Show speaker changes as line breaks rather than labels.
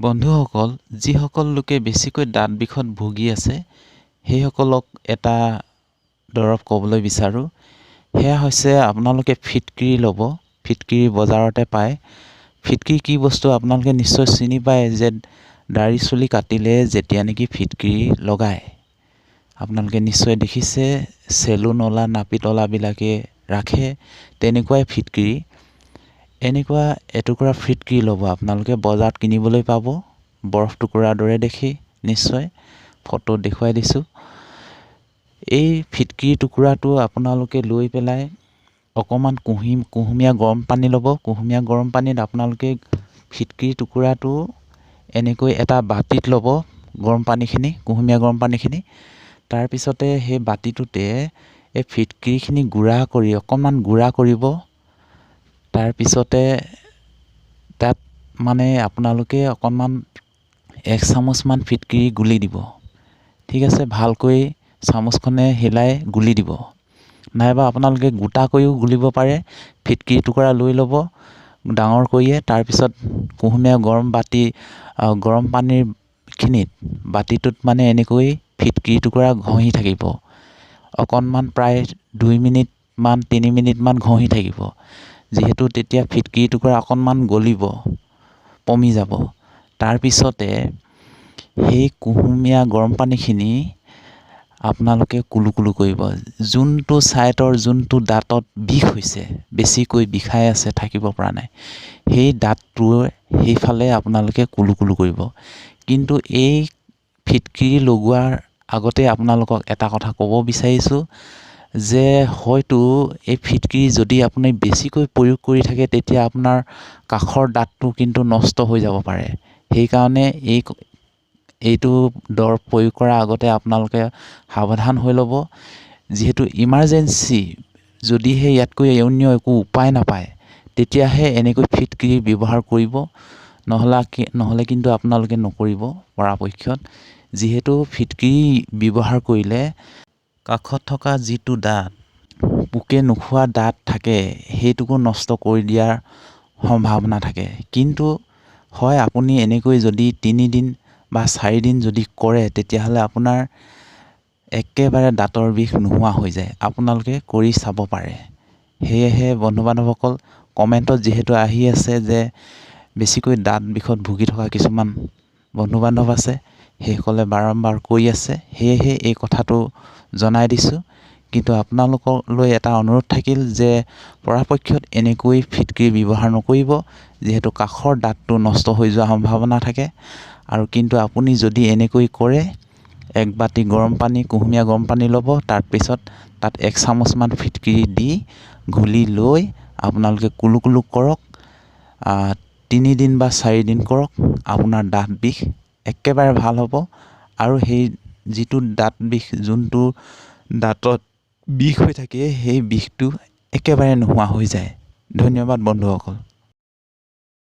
বন্ধুসকল যিসকল লোকে বেছিকৈ দাঁত বিষত ভুগি আছে সেইসকলক এটা দৰৱ ক'বলৈ বিচাৰোঁ। সেয়া হৈছে আপোনালোকে ফিটকিৰি ল'ব। ফিটকিৰি বজাৰতে পায়। ফিটকিৰি কি বস্তু আপোনালোকে নিশ্চয় চিনি পায় যে দাড়ি চুলি কাটিলে যেতিয়া নেকি ফিটকিৰি লগায়। আপোনালোকে নিশ্চয় দেখিছে চেলুনৱালা নাপিতৱালাবিলাকে ৰাখে তেনেকুৱাই ফিটকিৰি। এনেকুৱা এটুকুৰা ফিটকিৰি ল'ব? আপোনালোকে বজাৰত কিনিবলৈ পাব। বৰফ টুকুৰাৰ দৰে দেখি নিশ্চয়। ফটো দেখুৱাই দিছোঁ। এই ফিটকিৰি টুকুৰাটো আপোনালোকে লৈ পেলাই অকণমান কুহুমি কুহুমীয়া গৰম পানী ল'ব। কুহুমীয়া গৰম পানীত আপোনালোকে ফিটকিৰি টুকুৰাটো এনেকৈ এটা বাতিত ল'ব গৰম পানীখিনি কুহুমীয়া গৰম পানীখিনি। তাৰপিছতে সেই বাতিটোতে এই ফিটকিৰিখিনি গুড়া কৰি অকণমান গুড়া কৰিব। তাৰপিছতে তাত মানে আপোনালোকে অকণমান এক চামুচমান ফিটকিৰি গুলি দিব। ঠিক আছে ভালকৈ চামুচখনে হিলাই গুলি দিব। নাইবা আপোনালোকে গোটাকৈও গুলিব পাৰে ফিটকিৰি টুকুৰা লৈ ল'ব ডাঙৰ কৰিয়ে। তাৰপিছত কুহুমীয়া গৰম বাতি গৰম পানীৰখিনিত বাতিটোত মানে এনেকৈ ফিটকিৰি টুকুৰা ঘঁহি থাকিব। অকণমান প্ৰায় দুই মিনিটমান তিনি মিনিটমান ঘঁহি থাকিব। যিহেতু তেতিয়া ফিটকিৰি টুকুৰা অকণমান গলিব পমি যাব। তাৰপিছতে সেই কুহুমীয়া গৰম পানীখিনি আপোনালোকে কুলু কুলু কৰিব। যোনটো ছাইডৰ যোনটো দাঁতত বিষ হৈছে বেছিকৈ বিষাই আছে থাকিব পৰা নাই সেই দাঁতটোৰ সেইফালে আপোনালোকে কুলু কুলু কৰিব। কিন্তু এই ফিটকিৰি লগোৱাৰ আগতে আপোনালোকক এটা কথা ক'ব বিচাৰিছোঁ যে হয়তো এই ফিটকিৰি যদি আপুনি বেছিকৈ প্ৰয়োগ কৰি থাকে তেতিয়া আপোনাৰ কাষৰ দাঁতটো কিন্তু নষ্ট হৈ যাব পাৰে। সেইকাৰণে এই এইটো দৰৱ প্ৰয়োগ কৰাৰ আগতে আপোনালোকে সাৱধান হৈ ল'ব। যিহেতু ইমাৰ্জেঞ্চি যদিহে ইয়াতকৈ অন্য একো উপায় নাপায় তেতিয়াহে এনেকৈ ফিটকিৰি ব্যৱহাৰ কৰিব। নহ'লে নহ'লে কিন্তু আপোনালোকে নকৰিব পৰাপক্ষত। যিহেতু ফিটকিৰি ব্যৱহাৰ কৰিলে কাষত থকা যিটো দাঁত পোকে নোখোৱা দাঁত থাকে সেইটোকো নষ্ট কৰি দিয়াৰ সম্ভাৱনা থাকে। কিন্তু হয় আপুনি এনেকৈ যদি তিনিদিন বা চাৰিদিন যদি কৰে তেতিয়াহ'লে আপোনাৰ একেবাৰে দাঁতৰ বিষ নোহোৱা হৈ যায়। আপোনালোকে কৰি চাব পাৰে। সেয়েহে বন্ধু বান্ধৱসকল কমেণ্টত যিহেতু আহি আছে যে বেছিকৈ দাঁত বিষত ভুগি থকা কিছুমান বন্ধু বান্ধৱ আছে সেইসকলে বাৰম্বাৰ কৈ আছে সেয়েহে এই কথাটো জনাই দিছোঁ। কিন্তু আপোনালোকলৈ এটা অনুৰোধ থাকিল যে পৰাপক্ষত এনেকৈ ফিটকিৰি ব্যৱহাৰ নকৰিব যিহেতু কাষৰ দাঁতটো নষ্ট হৈ যোৱাৰ সম্ভাৱনা থাকে। আৰু কিন্তু আপুনি যদি এনেকৈ কৰে এক বাতি গৰম পানী কুহুমীয়া গৰম পানী ল'ব তাৰপিছত তাত এক চামুচমান ফিটকিৰি দি ঘুলি লৈ আপোনালোকে কুলু কুলু কৰক তিনিদিন বা চাৰিদিন কৰক আপোনাৰ দাঁত বিষ একেবাৰে ভাল হ'ব। আৰু সেই যিটো দাঁত বিষ যোনটো দাঁতত বিষ হৈ থাকে সেই বিষটো একেবাৰে নোহোৱা হৈ যায়। ধন্যবাদ বন্ধুসকল।